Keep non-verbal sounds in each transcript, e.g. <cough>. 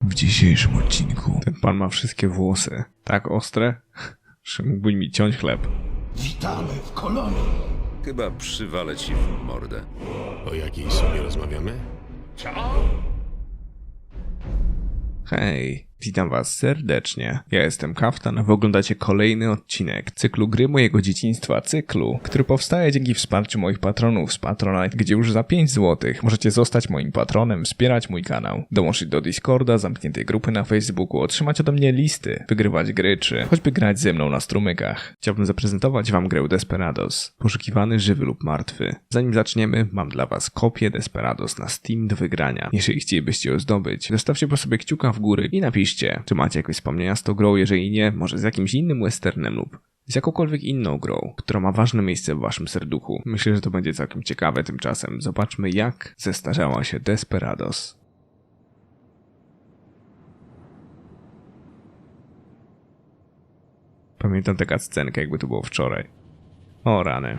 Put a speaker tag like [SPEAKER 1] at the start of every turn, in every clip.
[SPEAKER 1] W dzisiejszym odcinku ten pan ma wszystkie włosy tak ostre, <laughs> że mógłby mi ciąć chleb.
[SPEAKER 2] Witamy w kolonii.
[SPEAKER 3] Chyba przywalę ci w mordę.
[SPEAKER 4] O jakiej sumie rozmawiamy?
[SPEAKER 1] Hej, witam was serdecznie. Ja jestem Kaftan, a oglądacie kolejny odcinek cyklu gry mojego dzieciństwa, cyklu, który powstaje dzięki wsparciu moich patronów z Patronite, gdzie już za 5 zł możecie zostać moim patronem, wspierać mój kanał, dołączyć do Discorda, zamkniętej grupy na Facebooku, otrzymać ode mnie listy, wygrywać gry, czy choćby grać ze mną na strumykach. Chciałbym zaprezentować wam grę Desperados, poszukiwany żywy lub martwy. Zanim zaczniemy, mam dla was kopię Desperados na Steam do wygrania. Jeżeli chcielibyście ją zdobyć, zostawcie po sobie kciuka w górę i napiszcie, czy macie jakieś wspomnienia z tą grą, jeżeli nie, może z jakimś innym westernem lub z jakąkolwiek inną grą, która ma ważne miejsce w waszym serduchu. Myślę, że to będzie całkiem ciekawe tymczasem. Zobaczmy, jak zestarzała się Desperados. Pamiętam taka scenkę, jakby to było wczoraj. O rany.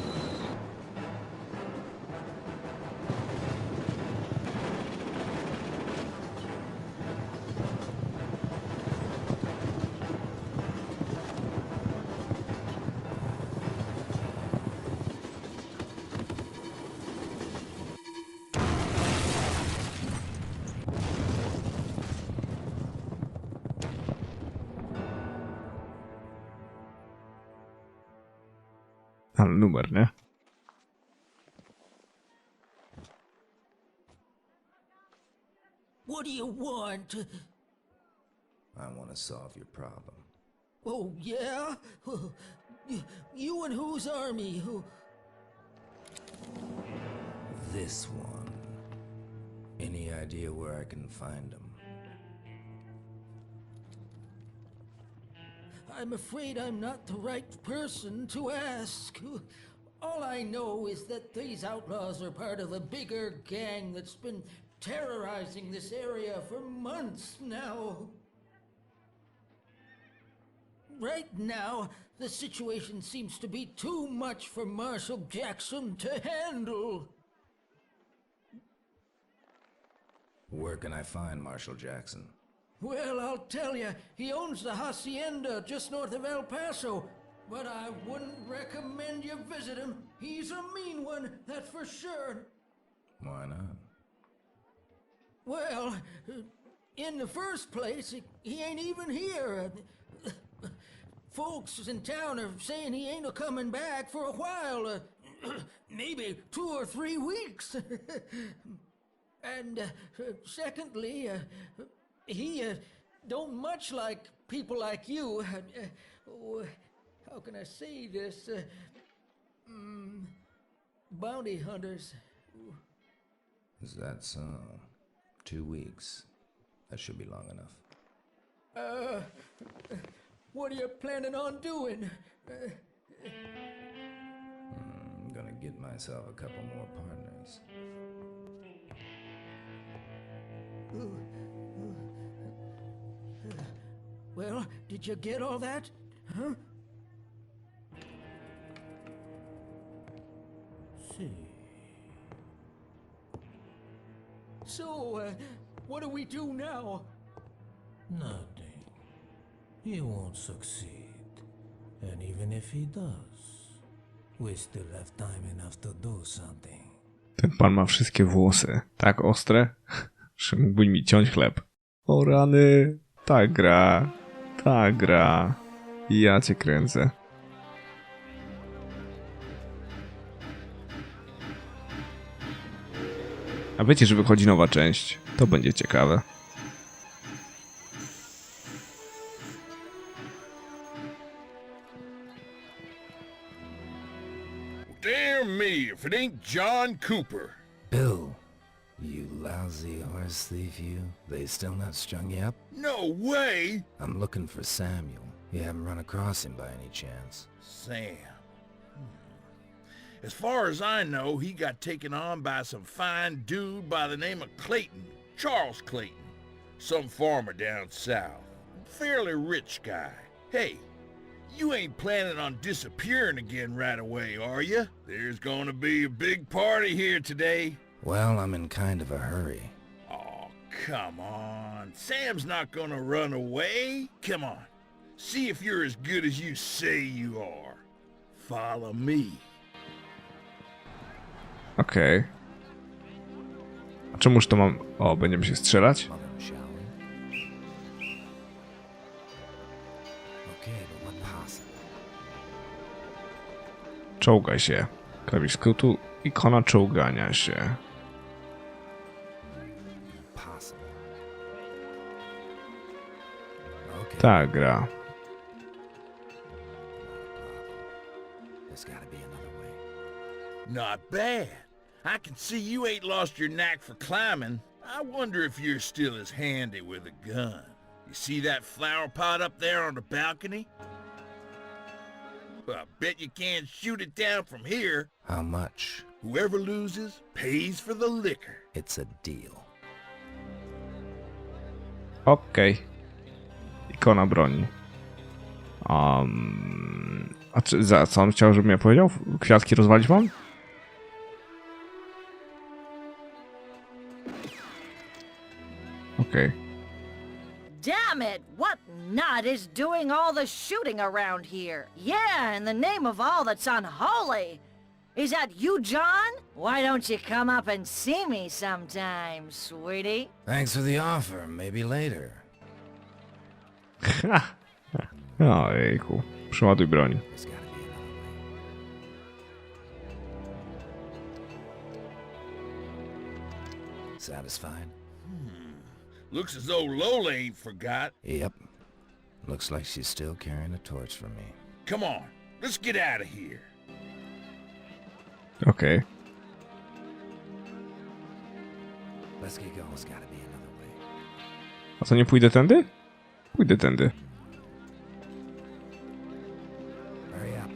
[SPEAKER 1] Ale numer, nie?
[SPEAKER 5] What do you want?
[SPEAKER 6] I want to solve your problem.
[SPEAKER 5] Oh, yeah? <laughs> You and whose army? Who?
[SPEAKER 6] This one. Any idea where I can find him?
[SPEAKER 5] I'm afraid I'm not the right person to ask. All I know is that these outlaws are part of a bigger gang that's been terrorizing this area for months now. Right now, the situation seems to be too much for Marshal Jackson to handle.
[SPEAKER 6] Where can I find Marshal Jackson?
[SPEAKER 5] Well, I'll tell you, he owns the hacienda just north of El Paso. But I wouldn't recommend you visit him. He's a mean one, that's for sure.
[SPEAKER 6] Why not?
[SPEAKER 5] Well, in the first place, he, ain't even here. Folks in town are saying he ain't a coming back for a while. Uh, <clears throat> maybe two or three weeks. <laughs> and uh, secondly, uh, he uh, don't much like people like you. Uh, <laughs> oh, how can I say this? Uh, mm, bounty hunters.
[SPEAKER 6] Is that so? Two weeks. That should be long enough.
[SPEAKER 5] Uh, what are you planning on doing? Uh,
[SPEAKER 6] I'm gonna get myself a couple more partners.
[SPEAKER 5] Well, did you get all that? Huh? See. So, uh, what do we do now? Nothing. He won't succeed. And even if he does, we still have time enough to do something.
[SPEAKER 1] Ten pan ma wszystkie włosy tak ostre, że <laughs> mógłby mi ciąć chleb. O rany, ta gra ta gra. Ja cię kręcę. A wiecie, że wychodzi nowa część? To będzie ciekawe.
[SPEAKER 7] Damn me if it ain't John Cooper.
[SPEAKER 6] Bill, you lousy horse thief, you. They still not strung you up?
[SPEAKER 7] No way!
[SPEAKER 6] I'm looking for Samuel. You haven't run across him by any chance.
[SPEAKER 7] Sam. Hmm. As far as I know, he got taken on by some fine dude by the name of Clayton. Charles Clayton. Some farmer down south. Fairly rich guy. Hey, you ain't planning on disappearing again right away, are you? There's gonna be a big party here today.
[SPEAKER 6] Well, I'm in kind of a hurry.
[SPEAKER 7] Oh, come on. Sam's not gonna run away. Come on. See if you're as good as you say you are. Follow me.
[SPEAKER 1] Okej. A czemuż to mam... O, będziemy się strzelać?
[SPEAKER 6] Okay?
[SPEAKER 1] Czołgaj się. Klawisz skrótu, ikona czołgania się. Ta gra.
[SPEAKER 6] there's gotta be another way.
[SPEAKER 7] Not bad. I can see you ain't lost your knack for climbing. I wonder if you're still as handy with a gun. You see that flower pot up there on the balcony? Well, I bet you can't shoot it down from here.
[SPEAKER 6] How much?
[SPEAKER 7] Whoever loses pays for the liquor.
[SPEAKER 6] It's a deal.
[SPEAKER 1] Okej. Ikona broni. Um, a czy, za co on chciał, żebym ja powiedział? Kwiatki rozwalić mam? Okej.
[SPEAKER 8] Damn it! What nut is doing all the shooting around here? Yeah, in the name of all that's unholy! Is that you, John? Why don't you come up and see me sometime, sweetie?
[SPEAKER 6] Thanks for the offer. Maybe later. <laughs>
[SPEAKER 1] Ojejku. Przeładuj broń.
[SPEAKER 6] There's gotta be another way. Satisfied? Hmm.
[SPEAKER 7] Looks as though Lola ain't forgot.
[SPEAKER 6] Yep. Looks like she's still carrying a torch for me.
[SPEAKER 7] Come on, let's get out of here.
[SPEAKER 1] Okay.
[SPEAKER 6] Let's get going. There's gotta be another way.
[SPEAKER 1] A co, nie pójdę tędy? Pójdę tędy.
[SPEAKER 6] Hurry up.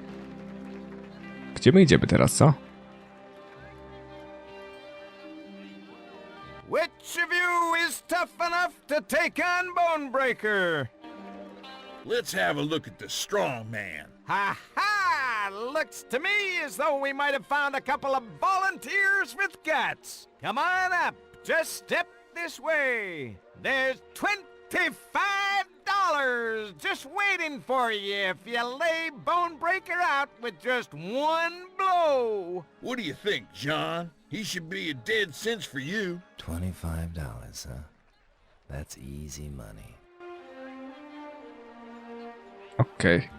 [SPEAKER 1] Gdzie my idziemy teraz, co?
[SPEAKER 9] Which of you is tough enough to take on Bonebreaker?
[SPEAKER 7] Let's have a look at the strong man.
[SPEAKER 9] Ha ha! Looks to me as though we might have found a couple of volunteers with guts. Come on up. Just step this way. There's twenty-five dollars just waiting for you if you lay Bonebreaker out with just one blow.
[SPEAKER 7] What do you think, John? He should be a dead cinch for you.
[SPEAKER 6] Twenty-five dollars, huh? That's easy money.
[SPEAKER 1] Okej.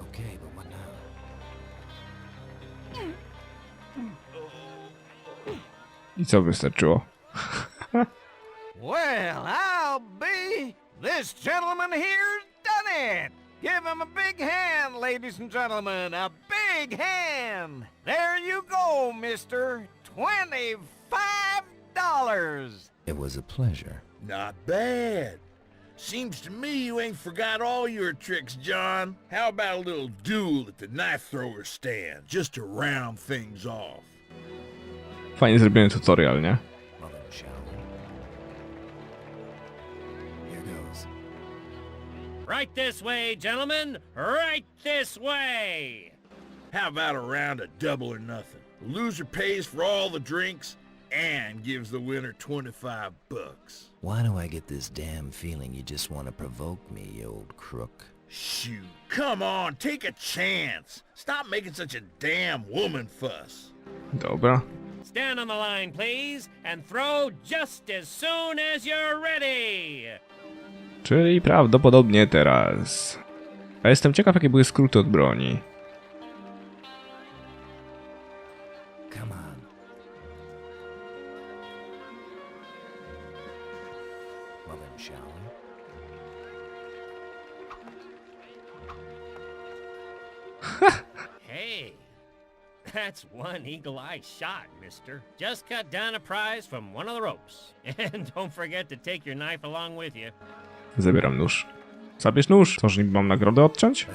[SPEAKER 6] Okay, but what now?
[SPEAKER 1] I co wystarczyło?
[SPEAKER 9] Well, I'll be. This gentleman here's done it. Give him a big hand, ladies and gentlemen. A big hand. There you go, mister. Twenty-five dollars.
[SPEAKER 6] It was a pleasure.
[SPEAKER 7] Not bad. Seems to me you ain't forgot all your tricks, John. How about a little duel at the knife thrower stand, just to round things off?
[SPEAKER 1] Fajnie zrobiony tutorial, nie?
[SPEAKER 10] Right this way, gentlemen! Right this way!
[SPEAKER 7] How about a round of double or nothing? The loser pays for all the drinks and gives the winner 25 bucks.
[SPEAKER 6] Why do I get this damn feeling you just want to provoke me, you old crook?
[SPEAKER 7] Shoot. Come on, take a chance. Stop making such a damn woman fuss.
[SPEAKER 1] Dobra.
[SPEAKER 9] Stand on the line, please, and throw just as soon as you're ready.
[SPEAKER 1] Czyli prawdopodobnie teraz. A jestem ciekaw, jakie były skróty od broni.
[SPEAKER 9] That's one eagle eye shot, mister. Just cut down a prize from one of the ropes. <laughs> And don't forget to take your knife along with you.
[SPEAKER 1] Zabieram nóż. Zabierz nóż. Że niby mam nagrodę odciąć?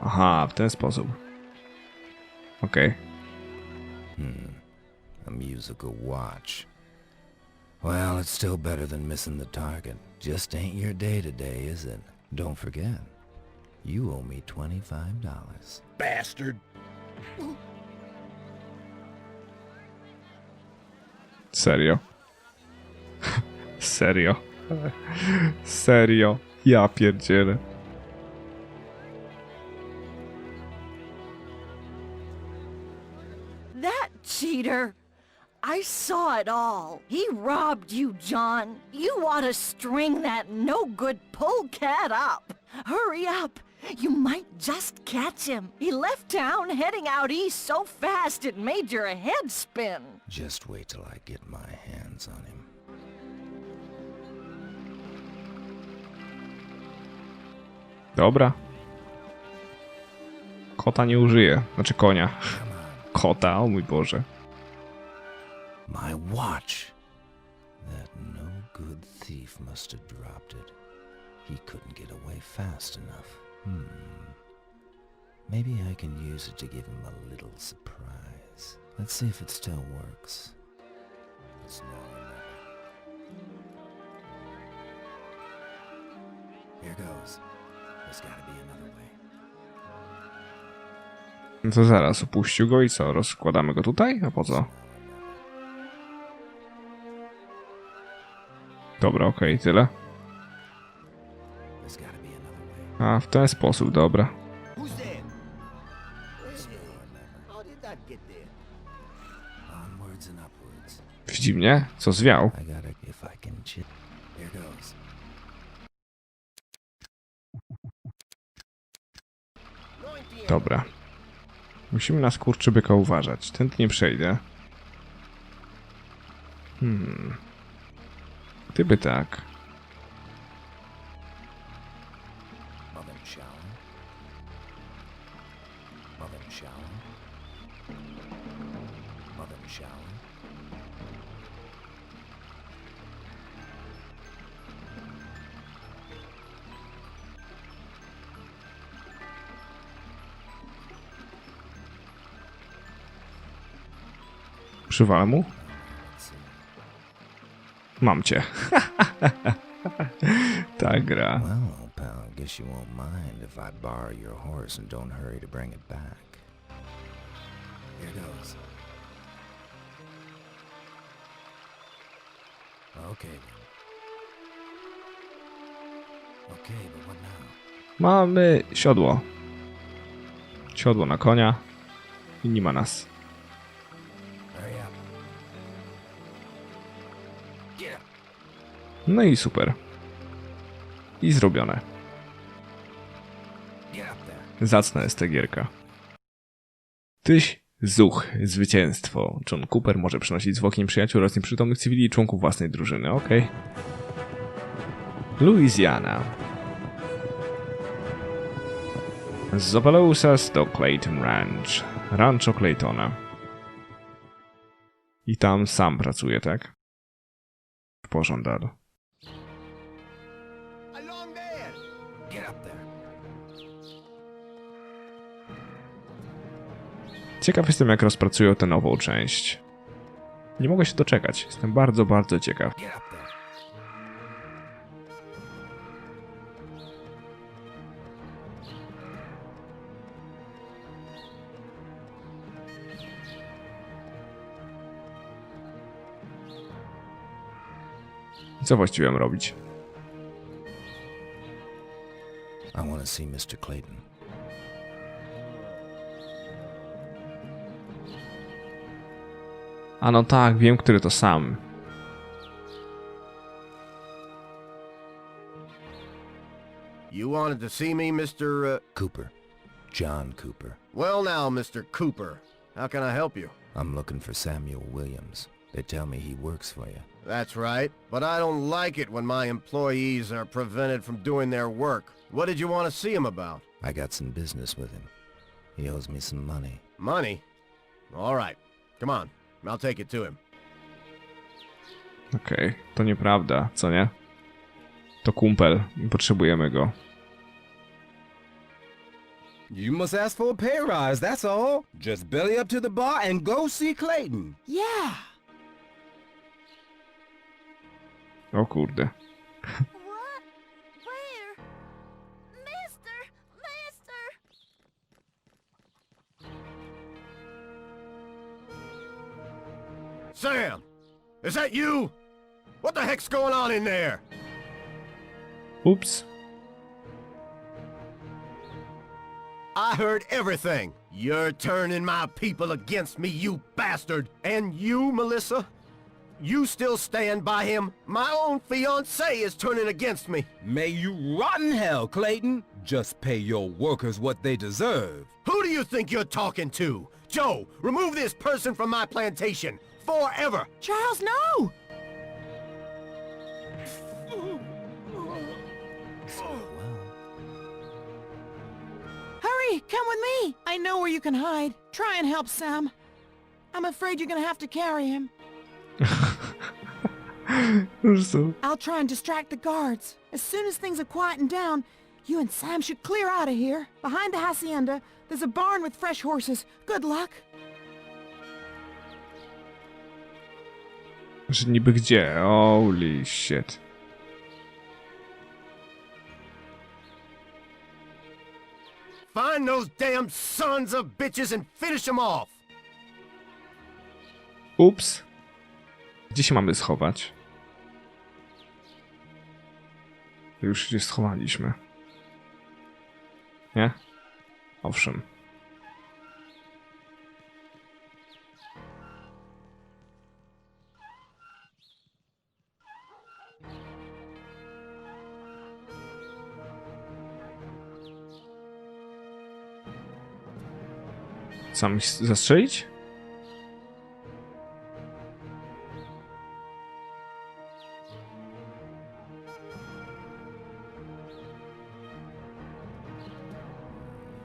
[SPEAKER 1] Aha, w ten sposób. Okej.
[SPEAKER 6] A musical watch. Well, it's still better than missing the target. Just ain't your day today, is it? Don't forget, you owe me $25.
[SPEAKER 7] Bastard.
[SPEAKER 1] Serio. <laughs> Serio. <laughs> Serio. Ja pierdzielę.
[SPEAKER 8] That cheater! I saw it all. He robbed you, John. You ought to string that no-good polecat up. Hurry up. You might just catch him. He left town heading out east so fast it made your head spin.
[SPEAKER 6] Just wait till I get my hands on him.
[SPEAKER 1] Dobra. Kota nie użyję. Znaczy konia. Kota, o mój Boże.
[SPEAKER 6] My watch! That no-good thief must have dropped it. He couldn't get away fast enough. Hmm. Maybe I can use it to give him a little surprise. Let's see if it still works. It's. Here goes.
[SPEAKER 1] No to zaraz, opuścił go i co? Rozkładamy go tutaj? A po co? Dobra, okej, tyle.
[SPEAKER 6] Another way.
[SPEAKER 1] A, w ten sposób, dobra. Widzi mnie? Co zwiał? Musimy na skurczybyka uważać. Tędy nie przejdę. Hmm. Gdyby tak. Przywalę mu? Mam cię. <laughs> Ta gra.
[SPEAKER 6] Well, old pal, guess you won't mind if I borrow your horse and don't hurry to bring it back. Here goes. Okay then. Okay, but what now?
[SPEAKER 1] Mamy siodło. Siodło na konia. I nie ma nas. No i super. I zrobione. Zacna jest ta gierka. Tyś Zuch, zwycięstwo. John Cooper może przynosić zwłoki przyjaciół oraz nieprzytomnych cywili i członków własnej drużyny, okej. Louisiana. Z Opelousas do Clayton Ranch. Rancho Claytona. I tam sam pracuje, tak? W Ciekaw jestem, jak rozpracują tę nową część. Nie mogę się doczekać. Jestem bardzo, bardzo ciekaw. Co właściwie mam robić?
[SPEAKER 6] I want to see Mr. Clayton.
[SPEAKER 1] A no tak, wiem, który to sam.
[SPEAKER 10] You wanted to see me, Mr. Uh...
[SPEAKER 6] Cooper. John Cooper.
[SPEAKER 10] Well now, Mr. Cooper. How can I help you?
[SPEAKER 6] I'm looking for Samuel Williams. They tell me he works for you.
[SPEAKER 10] That's right. But I don't like it when my employees are prevented from doing their work. What did you want to see him about?
[SPEAKER 6] I got some business with him. He owes me some money.
[SPEAKER 10] Money? All right. Come on. I'll take it to him.
[SPEAKER 1] Okej, to nieprawda, co nie? To kumpel i potrzebujemy go.
[SPEAKER 2] You must ask for a pay rise, that's all. Just belly up to the bar and go see Clayton.
[SPEAKER 11] Yeah.
[SPEAKER 1] O kurde. <laughs>
[SPEAKER 10] Sam! Is that you? What the heck's going on in there?
[SPEAKER 1] Oops.
[SPEAKER 10] I heard everything. You're turning my people against me, you bastard. And you, Melissa? You still stand by him? My own fiancée is turning against me.
[SPEAKER 2] May you rot in hell, Clayton. Just pay your workers what they deserve.
[SPEAKER 10] Who do you think you're talking to? Joe, remove this person from my plantation. Forever.
[SPEAKER 11] Charles, no! Hurry, come with me. I know where you can hide. Try and help Sam. I'm afraid you're gonna have to carry him. <laughs> I'll try and distract the guards. As soon as things are quieting down, you and Sam should clear out of here. Behind the hacienda, there's a barn with fresh horses. Good luck.
[SPEAKER 1] Że niby gdzie? Holy shit.
[SPEAKER 10] Find those damn sons of bitches and finish them off.
[SPEAKER 1] Ups. Gdzie się mamy schować? Już się schowaliśmy. Nie? Owszem. Sam ich zastrzelić?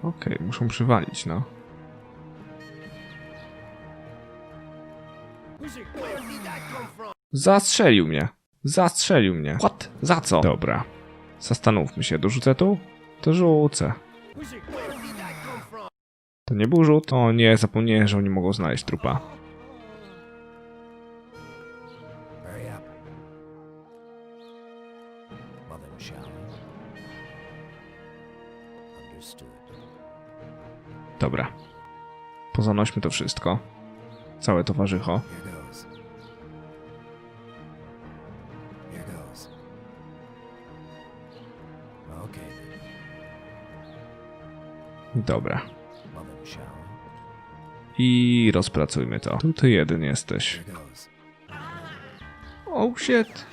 [SPEAKER 1] Okej, muszą przywalić, no. Zastrzelił mnie. Zastrzelił mnie. What? Za co? Dobra. Zastanówmy się. Dorzucę tu? To rzucę. To nie był rzut? O nie, zapomniałem, że oni mogą znaleźć trupa. Dobra. Pozanośmy to wszystko. Całe towarzycho. Dobra. I rozpracujmy to. Tu ty jeden jesteś. Oh shit.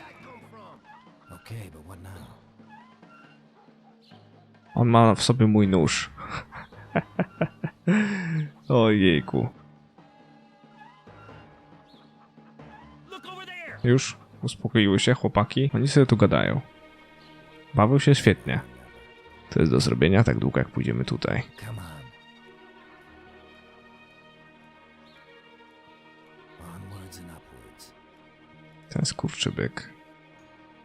[SPEAKER 1] On ma w sobie mój nóż. <laughs> Ojejku. Już uspokoiły się chłopaki. Oni sobie tu gadają. Bawią się świetnie. To jest do zrobienia tak długo jak pójdziemy tutaj. Ten skurczybyk.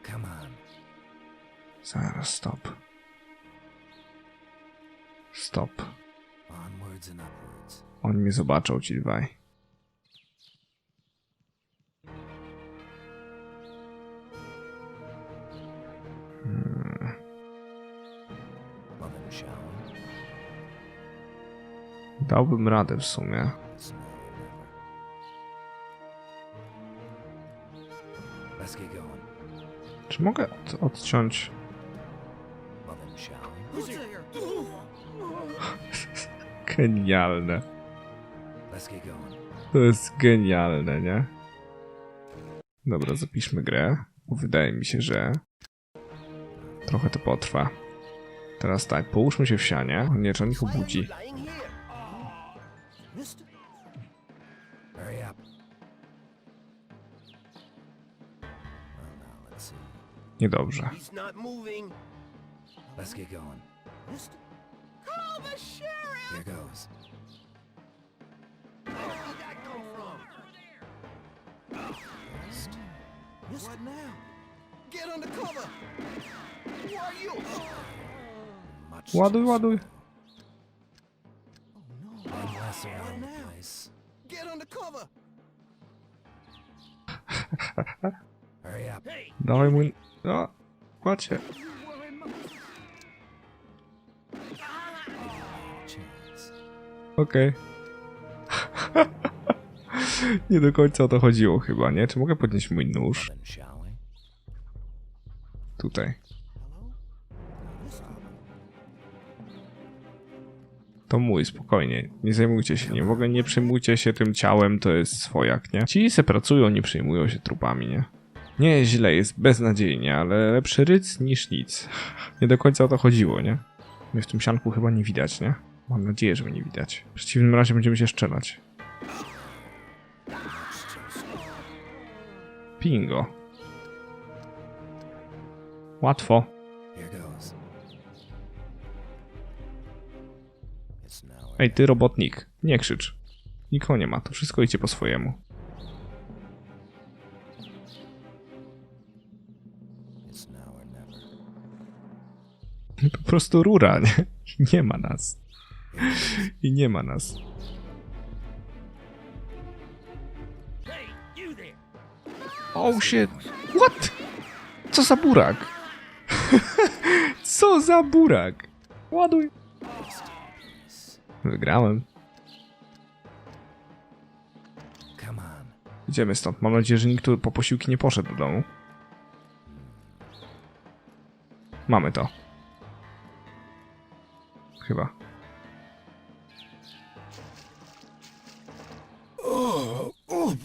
[SPEAKER 6] On.
[SPEAKER 1] Zaraz, stop. Stop. Oni mnie zobaczą, ci dwaj.
[SPEAKER 6] We?
[SPEAKER 1] Dałbym radę w sumie. Mogę od, odciąć? <laughs> Genialne. To jest genialne, nie? Dobra, zapiszmy grę. Wydaje mi się, że trochę to potrwa. Teraz tak, połóżmy się w sianie. Nie, czy on ich obudzi.
[SPEAKER 10] Mister. What now? Get under cover. Who are you?
[SPEAKER 6] Much
[SPEAKER 1] Ładuj, ładuj.
[SPEAKER 10] Get under cover. <laughs>
[SPEAKER 1] Dawaj mój... No, macie.
[SPEAKER 6] Chance.
[SPEAKER 1] Okej. <laughs> nie do końca o to chodziło chyba, nie? Czy mogę podnieść mój nóż? Tutaj. To mój, spokojnie. Nie zajmujcie się nim. W ogóle nie przejmujcie się tym ciałem, to jest swojak, nie? Ci se pracują, nie przejmują się trupami, nie? Nie, źle, jest beznadziejnie, ale lepszy ryc niż nic. Nie do końca o to chodziło, nie? Mnie w tym sianku chyba nie widać, nie? Mam nadzieję, że mnie nie widać. W przeciwnym razie będziemy się strzelać. Pingo. Łatwo. Ej, ty robotnik, nie krzycz. Nikogo nie ma, to wszystko idzie po swojemu. Po prostu rura, <laughs> nie? Nie ma nas. I nie ma nas. Oh shit. What? Co za burak? <laughs> Co za burak? Ładuj. Wygrałem. Idziemy stąd. Mam nadzieję, że nikt tu po posiłki nie poszedł do domu. Mamy to. Chyba.
[SPEAKER 2] Oh, oh,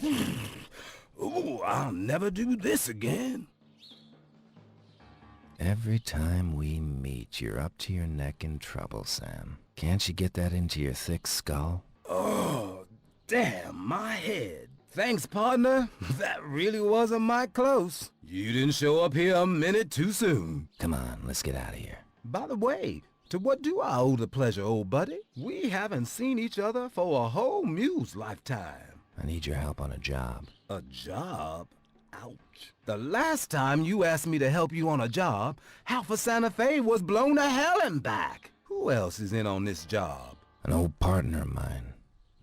[SPEAKER 2] oh, I'll never do this again.
[SPEAKER 6] Every time we meet, you're up to your neck in trouble, Sam. Can't you get that into your thick skull?
[SPEAKER 2] Oh, damn my head. Thanks, partner. <laughs> That really wasn't my close. You didn't show up here a minute too soon.
[SPEAKER 6] Come on, let's get out of here.
[SPEAKER 2] By the way, to what do I owe the pleasure, old buddy? We haven't seen each other for a whole muse lifetime.
[SPEAKER 6] I need your help on a job.
[SPEAKER 2] A job? Ouch. The last time you asked me to help you on a job, half of Santa Fe was blown to hell and back. Who else is in on this job?
[SPEAKER 6] An old partner of mine,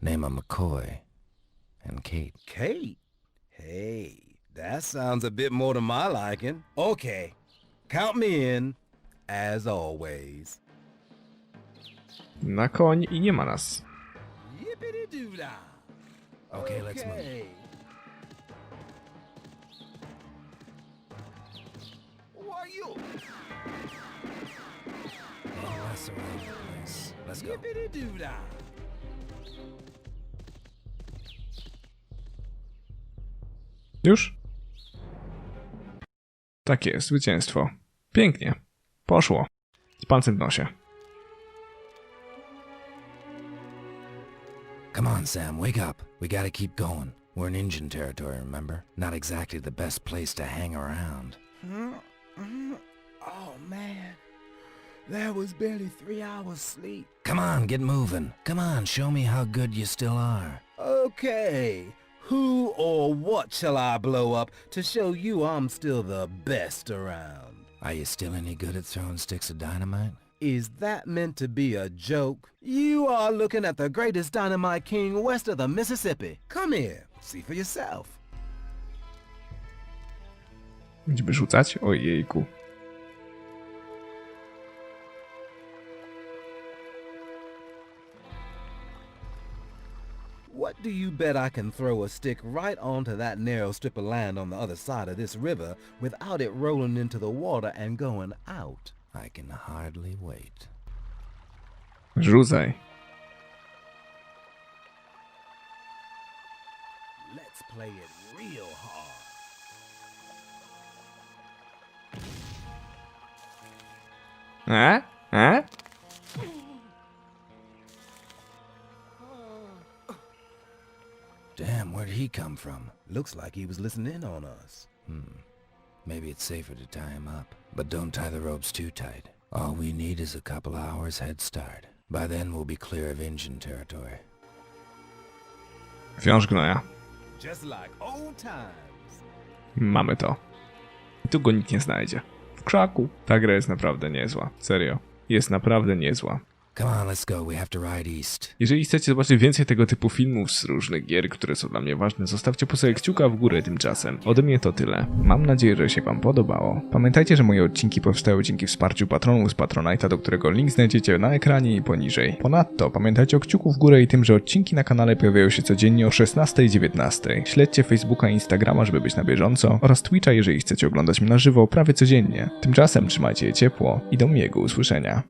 [SPEAKER 6] name of McCoy, and Kate.
[SPEAKER 2] Kate? Hey, that sounds a bit more to my liking. Okay, count me in, as always.
[SPEAKER 1] Na koń i nie ma nas.
[SPEAKER 6] Okay, let's move. Let's go.
[SPEAKER 1] Już? Tak jest, zwycięstwo. Pięknie. Poszło. Z palcem w nosie.
[SPEAKER 6] Come on, Sam, wake up. We gotta keep going. We're in Indian territory, remember? Not exactly the best place to hang around. Mm-hmm.
[SPEAKER 2] Oh, man. There was barely three hours sleep.
[SPEAKER 6] Come on, get moving. Come on, show me how good you still are.
[SPEAKER 2] Okay. Who or what shall I blow up to show you I'm still the best around?
[SPEAKER 6] Are you still any good at throwing sticks of dynamite?
[SPEAKER 2] Is that meant to be a joke? You are looking at the greatest dynamite king west of the Mississippi. Come here, see for yourself.
[SPEAKER 1] Będziemy rzucać? Ojejku.
[SPEAKER 2] What do you bet I can throw a stick right onto that narrow strip of land on the other side of this river without it rolling into the water and going out?
[SPEAKER 6] I can hardly wait.
[SPEAKER 1] Rzucaj.
[SPEAKER 2] Let's play it real hard.
[SPEAKER 1] E? E?
[SPEAKER 6] Damn, where'd he come from?
[SPEAKER 2] Looks like he was listening in on us.
[SPEAKER 6] Hmm. Maybe it's safer to tie him up. But don't tie the ropes too tight. All we need is a couple hours head start. By then we'll be clear of Injun territory.
[SPEAKER 1] Wiąż gnoja.
[SPEAKER 2] Just like old times.
[SPEAKER 1] Mamy to. I tu go nikt nie znajdzie. W krzaku. Ta gra jest naprawdę niezła. Serio. Jest naprawdę niezła.
[SPEAKER 6] Come on, let's go. We have to ride east.
[SPEAKER 1] Jeżeli chcecie zobaczyć więcej tego typu filmów z różnych gier, które są dla mnie ważne, zostawcie po sobie kciuka w górę tymczasem. Ode mnie to tyle. Mam nadzieję, że się wam podobało. Pamiętajcie, że moje odcinki powstają dzięki wsparciu patronów z Patronite'a, do którego link znajdziecie na ekranie i poniżej. Ponadto pamiętajcie o kciuku w górę i tym, że odcinki na kanale pojawiają się codziennie o 16 i 19. Śledźcie Facebooka i Instagrama, żeby być na bieżąco oraz Twitcha, jeżeli chcecie oglądać mnie na żywo prawie codziennie. Tymczasem trzymajcie je ciepło i do miłego usłyszenia.